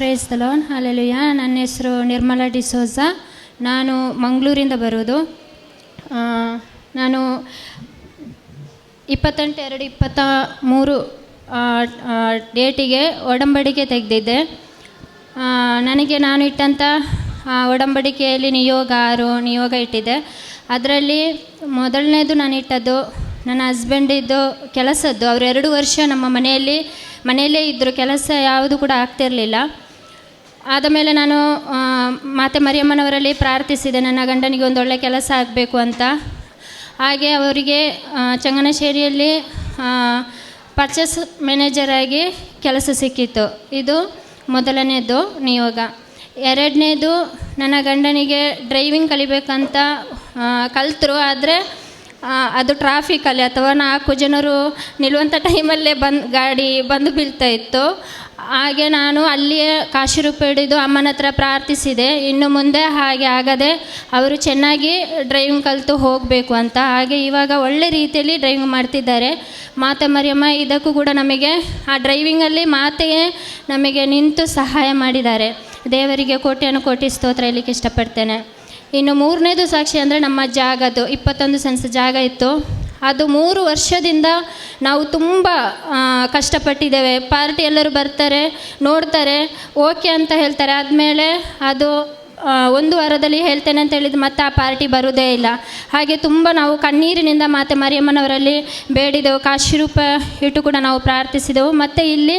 Praise loan hallelujah ನನ್ನ ಹೆಸರು ನಿರ್ಮಲಾ ಡಿಸೋಜ ನಾನು ಮಂಗಳೂರಿಂದ ಬರೋದು. ನಾನು ಇಪ್ಪತ್ತೆಂಟು ಎರಡು ಇಪ್ಪತ್ತ ಮೂರು ಡೇಟಿಗೆ ಒಡಂಬಡಿಕೆ ತೆಗೆದಿದ್ದೆ. ನನಗೆ ನಾನು ಇಟ್ಟಂಥ ಒಡಂಬಡಿಕೆಯಲ್ಲಿ ನಿಯೋಗ ಆರು ನಿಯೋಗ ಇಟ್ಟಿದ್ದೆ. ಅದರಲ್ಲಿ ಮೊದಲನೇದು ನಾನು ಇಟ್ಟದ್ದು ನನ್ನ ಹಸ್ಬೆಂಡಿದ್ದು ಕೆಲಸದ್ದು. ಅವರು ಎರಡು ವರ್ಷ ನಮ್ಮ ಮನೆಯಲ್ಲಿ, ಮನೆಯಲ್ಲೇ ಇದ್ದರು. ಕೆಲಸ ಯಾವುದು ಕೂಡ ಆಗ್ತಿರಲಿಲ್ಲ. ಆದ ಮೇಲೆ ನಾನು ಮಾತೆ ಮರಿಯಮ್ಮನವರಲ್ಲಿ ಪ್ರಾರ್ಥಿಸಿದೆ. ನನ್ನ ಗಂಡನಿಗೆ ಒಂದು ಒಳ್ಳೆಯ ಕೆಲಸ ಆಗಬೇಕು ಅಂತ. ಹಾಗೆ ಅವರಿಗೆ ಚಂಗನಶೇರಿಯಲ್ಲಿ ಪರ್ಚೇಸ್ ಮ್ಯಾನೇಜರ್ ಆಗಿ ಕೆಲಸ ಸಿಕ್ಕಿತ್ತು. ಇದು ಮೊದಲನೇದು ನಿಯೋಗ. ಎರಡನೇದು, ನನ್ನ ಗಂಡನಿಗೆ ಡ್ರೈವಿಂಗ್ ಕಲಿಬೇಕಂತ ಕಲಿತರು. ಆದರೆ ಅದು ಟ್ರಾಫಿಕಲ್ಲಿ ಅಥವಾ ನಾಲ್ಕು ಜನರು ನಿಲ್ಲುವಂಥ ಟೈಮಲ್ಲೇ ಬಂದು, ಗಾಡಿ ಬಂದು ಬೀಳ್ತಾ ಇತ್ತು. ಹಾಗೆ ನಾನು ಅಲ್ಲಿಯೇ ಕಾಶಿ ರೂಪಾಯಿ ಹಿಡಿದು ಅಮ್ಮನ ಹತ್ರ ಪ್ರಾರ್ಥಿಸಿದೆ. ಇನ್ನು ಮುಂದೆ ಹಾಗೆ ಆಗದೆ ಅವರು ಚೆನ್ನಾಗಿ ಡ್ರೈವಿಂಗ್ ಕಲಿತು ಹೋಗಬೇಕು ಅಂತ. ಹಾಗೆ ಇವಾಗ ಒಳ್ಳೆ ರೀತಿಯಲ್ಲಿ ಡ್ರೈವಿಂಗ್ ಮಾಡ್ತಿದ್ದಾರೆ. ಮಾತೆ ಮರಿಯಮ್ಮ, ಇದಕ್ಕೂ ಕೂಡ ನಮಗೆ ಆ ಡ್ರೈವಿಂಗಲ್ಲಿ ಮಾತೆಯೇ ನಮಗೆ ನಿಂತು ಸಹಾಯ ಮಾಡಿದ್ದಾರೆ. ದೇವರಿಗೆ ಕೋಟಿಯನ್ನು ಕೋಟಿ ಸ್ತೋತ್ರ ಹೇಳಲಿಕ್ಕೆ ಇಷ್ಟಪಡ್ತೇನೆ. ಇನ್ನು ಮೂರನೇದು ಸಾಕ್ಷಿ ಅಂದರೆ ನಮ್ಮ ಜಾಗದ್ದು, ಇಪ್ಪತ್ತೊಂದು ಸೆನ್ಸ್ ಜಾಗ ಇತ್ತು. ಅದು ಮೂರು ವರ್ಷದಿಂದ ನಾವು ತುಂಬ ಕಷ್ಟಪಟ್ಟಿದ್ದೇವೆ. ಪಾರ್ಟಿ ಎಲ್ಲರೂ ಬರ್ತಾರೆ, ನೋಡ್ತಾರೆ, ಓಕೆ ಅಂತ ಹೇಳ್ತಾರೆ. ಆದಮೇಲೆ ಅದು ಒಂದು ವಾರದಲ್ಲಿ ಹೇಳ್ತೇನೆ ಅಂತ ಹೇಳಿದ್ದು ಮತ್ತೆ ಆ ಪಾರ್ಟಿ ಬರೋದೇ ಇಲ್ಲ. ಹಾಗೆ ತುಂಬ ನಾವು ಕಣ್ಣೀರಿನಿಂದ ಮಾತೆ ಮರಿಯಮ್ಮನವರಲ್ಲಿ ಬೇಡಿದೆವು. ಕಾಶಿ ರೂಪ ಇಟ್ಟು ಕೂಡ ನಾವು ಪ್ರಾರ್ಥಿಸಿದೆವು. ಮತ್ತು ಇಲ್ಲಿ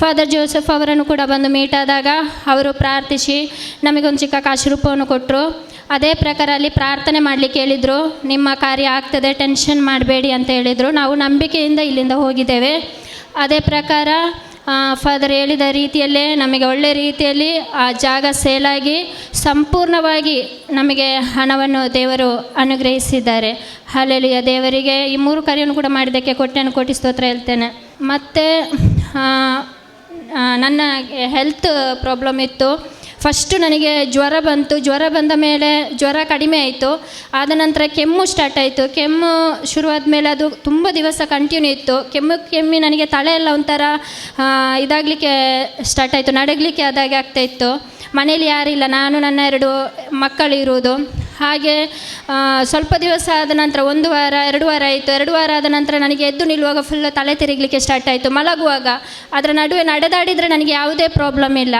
ಫಾದರ್ ಜೋಸೆಫ್ ಅವರನ್ನು ಕೂಡ ಬಂದು ಮೀಟ್ ಆದಾಗ ಅವರು ಪ್ರಾರ್ಥಿಸಿ ನಮಗೊಂದು ಚಿಕ್ಕ ಕಾಶಿ ರೂಪವನ್ನು ಕೊಟ್ಟರು ಅದೇ ಪ್ರಕಾರ ಅಲ್ಲಿ ಪ್ರಾರ್ಥನೆ ಮಾಡಲಿಕ್ಕೆ ಹೇಳಿದರು, ನಿಮ್ಮ ಕಾರ್ಯ ಆಗ್ತದೆ, ಟೆನ್ಷನ್ ಮಾಡಬೇಡಿ ಅಂತ ಹೇಳಿದರು. ನಾವು ನಂಬಿಕೆಯಿಂದ ಇಲ್ಲಿಂದ ಹೋಗಿದ್ದೇವೆ. ಅದೇ ಪ್ರಕಾರ ಫಾದರ್ ಹೇಳಿದ ರೀತಿಯಲ್ಲೇ ನಮಗೆ ಒಳ್ಳೆ ರೀತಿಯಲ್ಲಿ ಆ ಜಾಗ ಸೇಲಾಗಿ ಸಂಪೂರ್ಣವಾಗಿ ನಮಗೆ ಹಣವನ್ನು ದೇವರು ಅನುಗ್ರಹಿಸಿದ್ದಾರೆ. ಹಾಲೆಲಿಯ ದೇವರಿಗೆ ಈ ಮೂರು ಕಾರ್ಯವನ್ನು ಕೂಡ ಮಾಡಿದ್ದಕ್ಕೆ ಕೊಟ್ಟೆಯನ್ನು ಕೋಟಿ ಸ್ತೋತ್ರ ಹೇಳ್ತೇನೆ. ಮತ್ತು ನನ್ನ ಹೆಲ್ತ್ ಪ್ರಾಬ್ಲಮ್ ಇತ್ತು. ಫಸ್ಟು ನನಗೆ ಜ್ವರ ಬಂತು. ಜ್ವರ ಬಂದ ಮೇಲೆ ಜ್ವರ ಕಡಿಮೆ ಆಯಿತು. ಆದ ನಂತರ ಕೆಮ್ಮು ಸ್ಟಾರ್ಟ್ ಆಯಿತು. ಕೆಮ್ಮು ಶುರುವಾದ ಮೇಲೆ ಅದು ತುಂಬ ದಿವಸ ಕಂಟಿನ್ಯೂ ಇತ್ತು. ಕೆಮ್ಮು ಕೆಮ್ಮಿ ನನಗೆ ತಲೆ ಎಲ್ಲ ಒಂಥರ ಇದಾಗಲಿಕ್ಕೆ ಸ್ಟಾರ್ಟ್ ಆಯಿತು. ನಡಗಲಿಕ್ಕೆ ಆದಾಗೆ ಆಗ್ತಾ ಇತ್ತು. ಮನೇಲಿ ಯಾರಿಲ್ಲ ನಾನು, ನನ್ನ ಎರಡು ಮಕ್ಕಳು ಇರುವುದು. ಹಾಗೆ ಸ್ವಲ್ಪ ದಿವಸ ಆದ ನಂತರ ಒಂದು ವಾರ, ಎರಡು ವಾರ ಆಯಿತು. ಎರಡು ವಾರ ಆದ ನಂತರ ನನಗೆ ಎದ್ದು ನಿಲ್ಲುವಾಗ ಫುಲ್ ತಲೆ ತಿರುಗಲಿಕ್ಕೆ ಸ್ಟಾರ್ಟ್ ಆಯಿತು. ಮಲಗುವಾಗ. ಅದರ ನಡುವೆ ನಡೆದಾಡಿದರೆ ನನಗೆ ಯಾವುದೇ ಪ್ರಾಬ್ಲಮ್ ಇಲ್ಲ.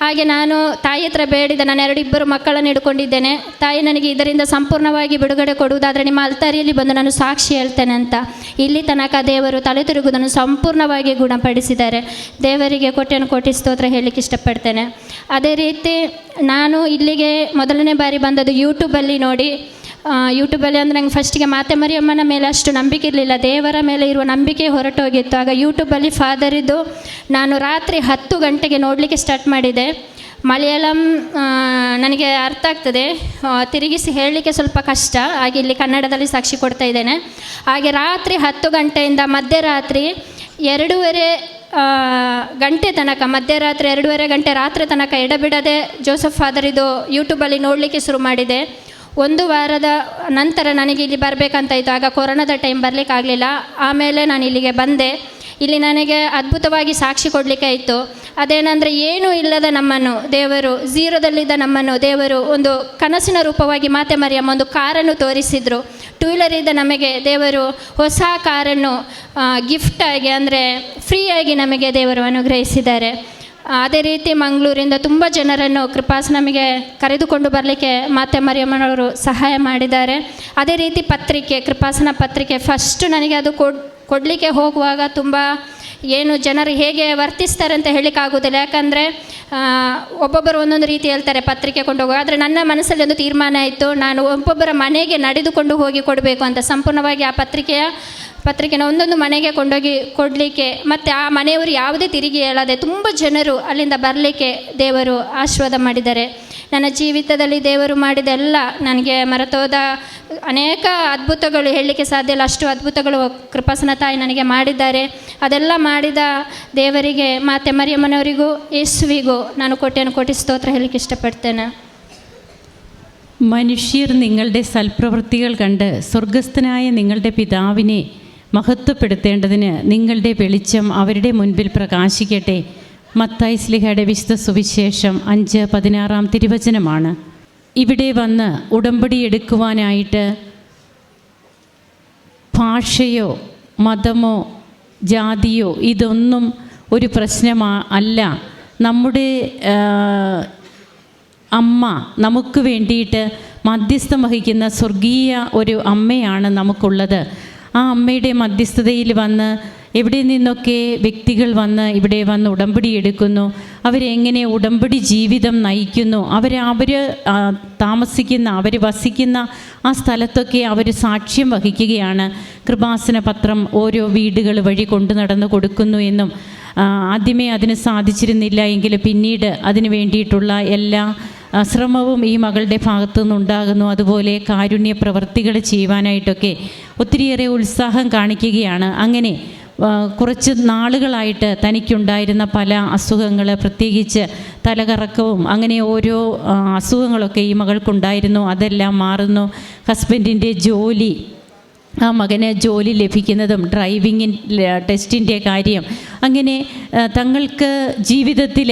ಹಾಗೆ ನಾನು ತಾಯಿ ಹತ್ರ ಬೇಡಿದ ನಾನು ಎರಡು ಇಬ್ಬರು ಮಕ್ಕಳನ್ನು ಹಿಡ್ಕೊಂಡಿದ್ದೇನೆ. ತಾಯಿ ನನಗೆ ಇದರಿಂದ ಸಂಪೂರ್ಣವಾಗಿ ಬಿಡುಗಡೆ ಕೊಡುವುದಾದರೆ ನಿಮ್ಮ ಅಲ್ತಾರಿಯಲ್ಲಿ ಬಂದು ನಾನು ಸಾಕ್ಷಿ ಹೇಳ್ತೇನೆ ಅಂತ. ಇಲ್ಲಿ ತನಕ ದೇವರು ತಲೆ ತಿರುಗುವುದನ್ನು ಸಂಪೂರ್ಣವಾಗಿ ಗುಣಪಡಿಸಿದ್ದಾರೆ. ದೇವರಿಗೆ ಕೋಟ್ಯನು ಕೋಟಿ ಸ್ತೋತ್ರ ಹೇಳಲಿಕ್ಕೆ ಇಷ್ಟಪಡ್ತೇನೆ. ಅದೇ ರೀತಿ ನಾನು ಇಲ್ಲಿಗೆ ಮೊದಲನೇ ಬಾರಿ ಬಂದದ್ದು ಯೂಟ್ಯೂಬಲ್ಲಿ ನೋಡಿ. ಯೂಟ್ಯೂಬಲ್ಲಿ ಅಂದರೆ ನಂಗೆ ಫಸ್ಟಿಗೆ ಮಾತೆ ಮರಿಯಮ್ಮನ ಮೇಲೆ ಅಷ್ಟು ನಂಬಿಕೆ ಇರಲಿಲ್ಲ. ದೇವರ ಮೇಲೆ ಇರುವ ನಂಬಿಕೆ ಹೊರಟೋಗಿತ್ತು ಆಗ ಯೂಟ್ಯೂಬಲ್ಲಿ ಫಾದರಿದ್ದು ನಾನು ರಾತ್ರಿ ಹತ್ತು ಗಂಟೆಗೆ ನೋಡಲಿಕ್ಕೆ ಸ್ಟಾರ್ಟ್ ಮಾಡಿದೆ. ಮಲಯಾಳಂ ನನಗೆ ಅರ್ಥ ಆಗ್ತದೆ. ತಿರುಗಿಸಿ ಹೇಳಲಿಕ್ಕೆ ಸ್ವಲ್ಪ ಕಷ್ಟ. ಹಾಗೆ ಇಲ್ಲಿ ಕನ್ನಡದಲ್ಲಿ ಸಾಕ್ಷಿ ಕೊಡ್ತಾ ಇದ್ದೇನೆ. ಹಾಗೆ ರಾತ್ರಿ ಹತ್ತು ಗಂಟೆಯಿಂದ ಮಧ್ಯರಾತ್ರಿ ಎರಡೂವರೆ ಗಂಟೆ ತನಕ, ಮಧ್ಯರಾತ್ರಿ ಎರಡೂವರೆ ಗಂಟೆ ರಾತ್ರಿ ತನಕ ಎಡಬಿಡದೆ ಜೋಸಫ್ ಫಾದರ್ ಇದು ಯೂಟ್ಯೂಬಲ್ಲಿ ನೋಡಲಿಕ್ಕೆ ಶುರು ಮಾಡಿದೆ. ಒಂದು ವಾರದ ನಂತರ ನನಗೆ ಇಲ್ಲಿ ಇತ್ತು ಆಗ ಕೊರೋನಾದ ಟೈಮ್ ಬರಲಿಕ್ಕಾಗಲಿಲ್ಲ. ಆಮೇಲೆ ನಾನು ಇಲ್ಲಿಗೆ ಬಂದೆ. ಇಲ್ಲಿ ನನಗೆ ಅದ್ಭುತವಾಗಿ ಸಾಕ್ಷಿ ಕೊಡಲಿಕ್ಕೆ ಇತ್ತು ಅದೇನೆಂದರೆ, ಏನೂ ಇಲ್ಲದ ನಮ್ಮನ್ನು, ದೇವರು, ಝೀರೋದಲ್ಲಿದ್ದ ನಮ್ಮನ್ನು ದೇವರು ಒಂದು ಕನಸಿನ ರೂಪವಾಗಿ ಮಾತೆ ಮರಿಯಮ್ಮ ಒಂದು ಕಾರನ್ನು ತೋರಿಸಿದರು. ಟೂ ವೀಲರ್ ಇದ್ದ ನಮಗೆ ದೇವರು ಹೊಸ ಕಾರನ್ನು ಗಿಫ್ಟಾಗಿ ಅಂದರೆ ಫ್ರೀಯಾಗಿ ನಮಗೆ ದೇವರು ಅನುಗ್ರಹಿಸಿದ್ದಾರೆ. ಅದೇ ರೀತಿ ಮಂಗಳೂರಿಂದ ತುಂಬ ಜನರನ್ನು ಕೃಪಾಸ್ ನಮಗೆ ಕರೆದುಕೊಂಡು ಬರಲಿಕ್ಕೆ ಮಾತೆ ಮರಿಯಮ್ಮನವರು ಸಹಾಯ ಮಾಡಿದ್ದಾರೆ. ಅದೇ ರೀತಿ ಪತ್ರಿಕೆ, ಕೃಪಾಸನ ಪತ್ರಿಕೆ ಫಸ್ಟ್ ನನಗೆ ಅದು ಕೊಡ್, ಕೊಡಲಿಕ್ಕೆ ಹೋಗುವಾಗ ತುಂಬ ಏನು ಜನರು ಹೇಗೆ ವರ್ತಿಸ್ತಾರೆ ಅಂತ ಹೇಳಲಿಕ್ಕಾಗೋದಿಲ್ಲ ಯಾಕಂದರೆ ಒಬ್ಬೊಬ್ಬರು ಒಂದೊಂದು ರೀತಿ ಹೇಳ್ತಾರೆ ಪತ್ರಿಕೆ ಕೊಂಡು ಹೋಗುವ ಆದರೆ ನನ್ನ ಮನಸ್ಸಲ್ಲಿ ಒಂದು ತೀರ್ಮಾನ ಇತ್ತು, ನಾನು ಒಬ್ಬೊಬ್ಬರ ಮನೆಗೆ ನಡೆದುಕೊಂಡು ಹೋಗಿ ಕೊಡಬೇಕು ಅಂತ. ಸಂಪೂರ್ಣವಾಗಿ ಆ ಪತ್ರಿಕೆಯ ಪತ್ರಿಕೆನ ಒಂದೊಂದು ಮನೆಗೆ ಕೊಂಡೋಗಿ ಕೊಡಲಿಕ್ಕೆ, ಮತ್ತು ಆ ಮನೆಯವರು ಯಾವುದೇ ತಿರುಗಿ ಹೇಳದೆ ತುಂಬ ಜನರು ಅಲ್ಲಿಂದ ಬರಲಿಕ್ಕೆ ದೇವರು ಆಶೀರ್ವಾದ ಮಾಡಿದ್ದಾರೆ. ನನ್ನ ಜೀವಿತದಲ್ಲಿ ದೇವರು ಮಾಡಿದೆಲ್ಲ ನನಗೆ ಮರೆತೋದ ಅನೇಕ ಅದ್ಭುತಗಳು ಹೇಳಲಿಕ್ಕೆ ಸಾಧ್ಯ ಇಲ್ಲ. ಅಷ್ಟು ಅದ್ಭುತಗಳು ಕೃಪಾಸನ ತಾಯಿ ನನಗೆ ಮಾಡಿದ್ದಾರೆ. ಅದೆಲ್ಲ ಮಾಡಿದ ದೇವರಿಗೆ, ಮಾತೆ ಮರಿಯಮ್ಮನವರಿಗೂ, ಯೇಸುವಿಗೂ ನಾನು ಕೋಟೆಯನ್ನು ಕೋಟಿ ಸ್ತೋತ್ರ ಹೇಳಲಿಕ್ಕೆ ಇಷ್ಟಪಡ್ತೇನೆ. മനുഷ്യർ നിങ്ങളുടെ സൽപ്രവൃത്തികൾ കണ്ട് സ്വർഗസ്ഥനായ നിങ്ങളുടെ പിതാവിനെ മഹത്വപ്പെടുത്തേണ്ടതിന് നിങ്ങളുടെ വെളിച്ചം അവരുടെ മുൻപിൽ പ്രകാശിക്കട്ടെ. മത്തായി സ്ലിഹയുടെ വിശുദ്ധ സുവിശേഷം അഞ്ച് പതിനാറാം തിരുവചനമാണ്. ഇവിടെ വന്ന് ഉടമ്പടി എടുക്കുവാനായിട്ട് ഭാഷയോ മതമോ ജാതിയോ ഇതൊന്നും ഒരു പ്രശ്നമാ അല്ല. നമ്മുടെ അമ്മ നമുക്ക് വേണ്ടിയിട്ട് മധ്യസ്ഥം വഹിക്കുന്ന സ്വർഗീയ ഒരു അമ്മയാണ് നമുക്കുള്ളത്. ആ അമ്മയുടെ മധ്യസ്ഥതയിൽ വന്ന് എവിടെ നിന്നൊക്കെ വ്യക്തികൾ വന്ന് ഇവിടെ വന്ന് ഉടമ്പടി എടുക്കുന്നു അവരെങ്ങനെ ഉടമ്പടി ജീവിതം നയിക്കുന്നു അവർ അവർ താമസിക്കുന്ന അവർ വസിക്കുന്ന ആ സ്ഥലത്തൊക്കെ അവർ സാക്ഷ്യം വഹിക്കുകയാണ്. കൃപാസന പത്രം ഓരോ വീടുകൾ വഴി കൊണ്ടു നടന്ന് കൊടുക്കുന്നു എന്നും ആദ്യമേ അതിന് സാധിച്ചിരുന്നില്ല എങ്കിൽ പിന്നീട് അതിന് വേണ്ടിയിട്ടുള്ള എല്ലാ ശ്രമവും ഈ മകളുടെ ഭാഗത്തു നിന്നുണ്ടാകുന്നു അതുപോലെ കാരുണ്യ പ്രവർത്തികൾ ചെയ്യുവാനായിട്ടൊക്കെ ഒത്തിരിയേറെ ഉത്സാഹം കാണിക്കുകയാണ്. അങ്ങനെ കുറച്ച് നാളുകളായിട്ട് തനിക്കുണ്ടായിരുന്ന പല അസുഖങ്ങൾ പ്രത്യേകിച്ച് തലകറക്കവും അങ്ങനെ ഓരോ അസുഖങ്ങളൊക്കെ ഈ മകൾക്കുണ്ടായിരുന്നു. അതെല്ലാം മാറുന്നു. ഹസ്ബൻഡിന്റെ ജോലി ആ മകന് ജോലി ലഭിക്കുന്നതും ഡ്രൈവിങ്ങിൻ ടെസ്റ്റിന്റെ കാര്യം അങ്ങനെ തങ്ങൾക്ക് ജീവിതത്തിൽ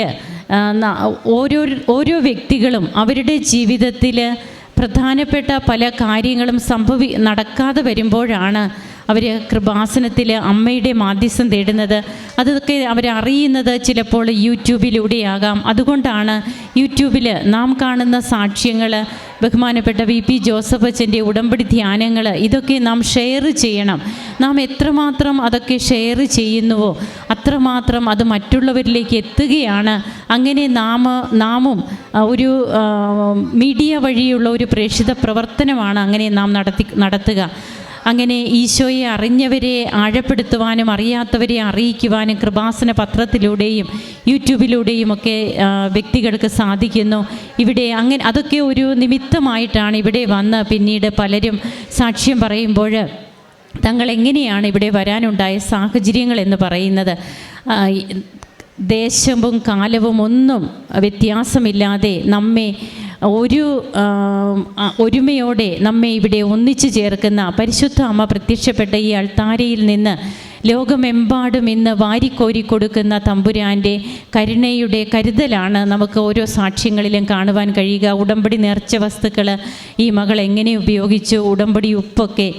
ഓരോ ഓരോ വ്യക്തികളും അവരുടെ ജീവിതത്തിൽ പ്രധാനപ്പെട്ട പല കാര്യങ്ങളും സംഭവി നടക്കാതെ വരുമ്പോഴാണ് അവർ കൃപാസനത്തിൽ അമ്മയുടെ മാധ്യസ്ഥം തേടുന്നത്. അതൊക്കെ അവരറിയുന്നത് ചിലപ്പോൾ യൂട്യൂബിലൂടെയാകാം. അതുകൊണ്ടാണ് യൂട്യൂബിൽ നാം കാണുന്ന സാക്ഷ്യങ്ങൾ ബഹുമാനപ്പെട്ട വി പി ജോസഫ് അച്ഛന്റെ ഉടമ്പടി ധ്യാനങ്ങൾ ഇതൊക്കെ നാം ഷെയർ ചെയ്യണം. നാം എത്രമാത്രം അതൊക്കെ ഷെയർ ചെയ്യുന്നുവോ അത്രമാത്രം അത് മറ്റുള്ളവരിലേക്ക് എത്തുകയാണ്. അങ്ങനെ നാം നാമും ഒരു മീഡിയ വഴിയുള്ള ഒരു പ്രേക്ഷിത പ്രവർത്തനമാണ് അങ്ങനെ നാം നടത്തി നടത്തുക. അങ്ങനെ ഈശോയെ അറിഞ്ഞവരെ ആഴപ്പെടുത്തുവാനും അറിയാത്തവരെ അറിയിക്കുവാനും കൃപാസന പത്രത്തിലൂടെയും യൂട്യൂബിലൂടെയും ഒക്കെ വ്യക്തികൾക്ക് സാധിക്കുന്നു. ഇവിടെ അങ്ങനെ അതൊക്കെ ഒരു നിമിത്തമായിട്ടാണ് ഇവിടെ വന്ന് പിന്നീട് പലരും സാക്ഷ്യം പറയുമ്പോൾ തങ്ങൾ എങ്ങനെയാണ് ഇവിടെ വരാനുണ്ടായ സാഹചര്യങ്ങൾ എന്ന് പറയുന്നത്. ദേശവും കാലവും ഒന്നും വ്യത്യാസമില്ലാതെ നമ്മെ ഒരു ഒരുമയോടെ നമ്മെ ഇവിടെ ഒന്നിച്ചു ചേർക്കുന്ന പരിശുദ്ധ അമ്മ പ്രത്യക്ഷപ്പെട്ട ഈ അൾത്താരയിൽ നിന്ന് ലോകമെമ്പാടും ഇന്ന് വാരിക്കോരി കൊടുക്കുന്ന തമ്പുരാന്റെ കരുണയുടെ കരുതലാണ് നമുക്ക് ഓരോ സാക്ഷ്യങ്ങളിലും കാണുവാൻ കഴിയുക. ഉടമ്പടി നേർച്ച വസ്തുക്കൾ ഈ മകൾ എങ്ങനെ ഉപയോഗിച്ചു? ഉടമ്പടി ഉപ്പൊക്കെ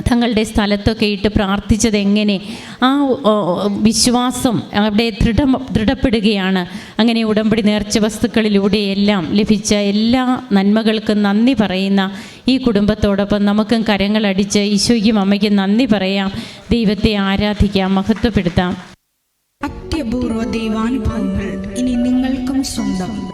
തങ്ങളുടെ സ്ഥലത്തൊക്കെ ഇട്ട് പ്രാർത്ഥിച്ചത് എങ്ങനെ? ആ വിശ്വാസം അവിടെ ദൃഢ ദൃഢപ്പെടുകയാണ്. അങ്ങനെ ഉടമ്പടി നേർച്ച വസ്തുക്കളിലൂടെയെല്ലാം ലഭിച്ച എല്ലാ നന്മകൾക്കും നന്ദി പറയുന്ന ഈ കുടുംബത്തോടൊപ്പം നമുക്കും കരങ്ങളടിച്ച് ഈശോയ്ക്കും അമ്മയ്ക്കും നന്ദി പറയാം. ദൈവത്തെ ആരാധിക്കാം മഹത്വപ്പെടുത്താം. അത്യപൂർവ ദൈവാനുഭവങ്ങൾ ഇനി നിങ്ങൾക്കും സ്വന്തം.